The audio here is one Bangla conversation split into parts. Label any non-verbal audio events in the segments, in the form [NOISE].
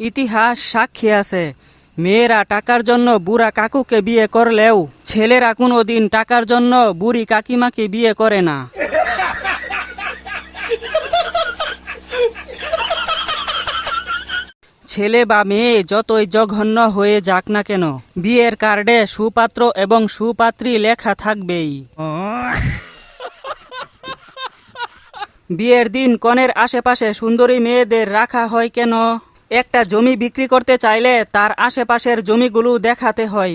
ইতিহাস সাক্ষী আছে। মেয়েরা টাকার জন্য বুড়া কাকুকে বিয়ে করলেও ছেলেরা কোনোদিন টাকার জন্য বুড়ি কাকিমাকে বিয়ে করে না। ছেলে বা মেয়ে যতই জঘন্য হয়ে যাক না কেন, বিয়ের কার্ডে সুপাত্র এবং সুপাত্রী লেখা থাকবেই। বিয়ের দিন কনের আশেপাশে সুন্দরী মেয়েদের রাখা হয় কেন? একটা জমি বিক্রি করতে চাইলে তার আশেপাশের জমিগুলো দেখাতে হয়।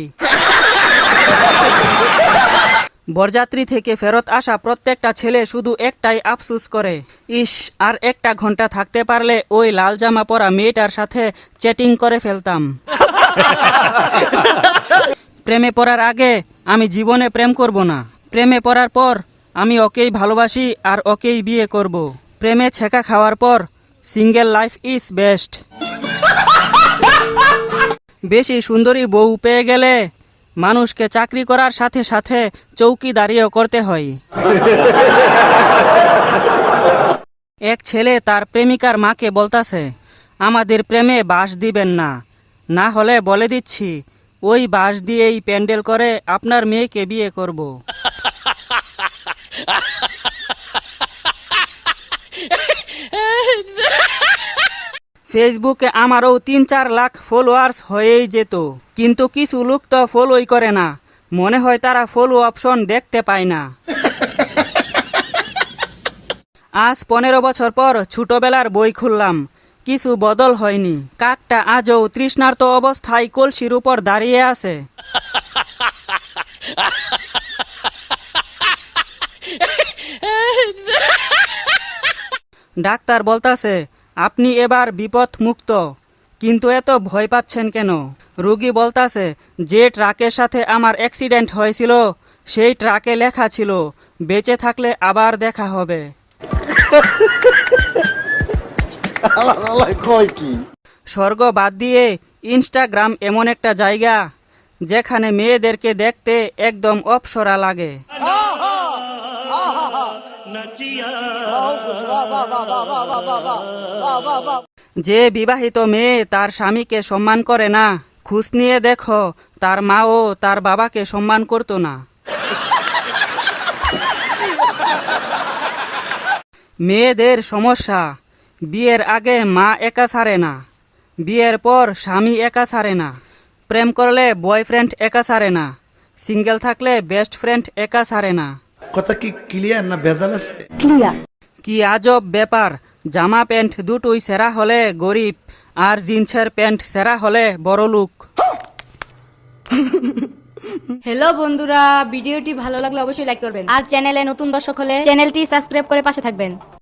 বরযাত্রী থেকে ফেরত আসা প্রত্যেকটা ছেলে শুধু একটাই আফসুস করে। ইস, আর একটা ঘণ্টা থাকতে পারলে ওই লাল জামা পরা মেয়েটার সাথে চ্যাটিং করে ফেলতাম। প্রেমে পড়ার আগে আমি জীবনে প্রেম করব না। প্রেমে পড়ার পর আমি ওকেই ভালোবাসি আর ওকেই বিয়ে করব। প্রেমে ছেঁকা খাওয়ার পর সিঙ্গেল লাইফ ইজ বেস্ট বেশি সুন্দরী বউ পেয়ে গেলে মানুষকে চাকরি করার সাথে সাথে চৌকিদারিও করতে হয়। এক ছেলে তার প্রেমিকার মাকে বলতাছে, আমাদের প্রেমে বাস দিবেন না। না হলে বলে দিচ্ছি, ওই বাস দিয়েই প্যান্ডেল করে আপনার মেয়েকে বিয়ে করব। [LAUGHS] ফেসবুকে আমারও তিন চার লাখ ফলোয়ার্স হয়েই যেত। কিন্তু কিছু লোক তো ফলোই করে না। মনে হয় তারা ফলো অপশন দেখতে পায় না। আজ পনেরো বছর পর ছোটবেলার বই খুললাম। কিছু বদল হয়নি। কাকটা আজও তৃষ্ণার্ত অবস্থায় কলসির উপর দাঁড়িয়ে আছে। ডাক্তার বলতাছে আপনি এবার বিপদ মুক্ত কিন্তু এত ভয় পাচ্ছেন কেন? রুগী বলতাছে, যে ট্রাকের সাথে আমার অ্যাক্সিডেন্ট হয়েছিল, সেই ট্রাকে লেখা ছিল, বেঁচে থাকলে আবার দেখা হবে। স্বর্গ বাদ দিয়ে ইনস্টাগ্রাম এমন একটা জায়গা, যেখানে মেয়েদেরকে দেখতে একদম অপসরা লাগে। যে বিবাহিত মেয়ে তার স্বামীকে সম্মান করে না খুশ নিয়ে দেখো, তার মাও তার বাবাকে সম্মান করতো না। মেয়েদের সমস্যা, বিয়ের আগে মা একা ছাড়ে না, বিয়ের পর স্বামী একা ছাড়ে না, প্রেম করলে বয়ফ্রেন্ড একা ছাড়ে না, সিঙ্গেল থাকলে বেস্ট ফ্রেন্ড একা ছাড়ে না। কথা কি ক্লিয়ার না ভেজাল আছে? ক্লিয়ার কি আজব ব্যাপার জামা প্যান্ট দুটোই সেরা হলে গরিব আর জিন্সের প্যান্ট সেরা হলে বড় লোক। হ্যালো বন্ধুরা ভিডিওটি ভালো লাগলে অবশ্যই লাইক করবেন। আর চ্যানেলে নতুন দর্শক হলে চ্যানেলটি সাবস্ক্রাইব করে পাশে থাকবেন।